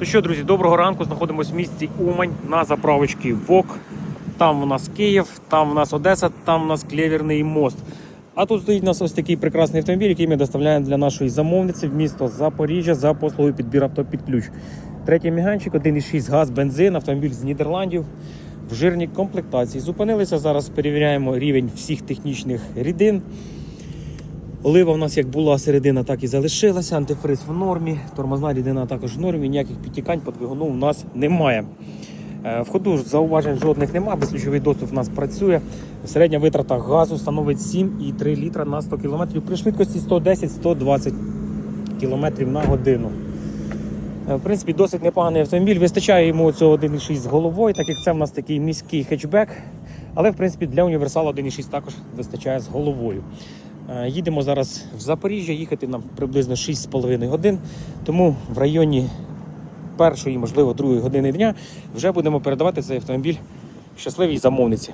Ну що, друзі, доброго ранку. Знаходимося в місті Умань на заправочці ВОК. Там у нас Київ, там у нас Одеса, там у нас Клєвірний мост. А тут стоїть у нас ось такий прекрасний автомобіль, який ми доставляємо для нашої замовниці в місто Запоріжжя за послугою підбір авто під ключ. Третій міганчик, 1,6 газ, бензин, автомобіль з Нідерландів в жирній комплектації. Зупинилися зараз, перевіряємо рівень всіх технічних рідин. Олива у нас як була середина, так і залишилася. Антифриз в нормі, тормозна рідина також в нормі, ніяких підтікань по двигуну у нас немає. Е, В ходу зауважень жодних немає, безключовий доступ у нас працює. Середня витрата газу становить 7,3 літра на 100 км при швидкості 110-120 км на годину. Е, В принципі, досить непоганий автомобіль. Вистачає йому цього 1,6 з головою, так як це в нас такий міський хетчбек. Але в принципі для універсала 1,6 також вистачає з головою. Е, Їдемо зараз в Запоріжжя, їхати нам приблизно 6,5 годин. Тому в районі першої, можливо, другої години дня вже будемо передавати цей автомобіль щасливій замовниці.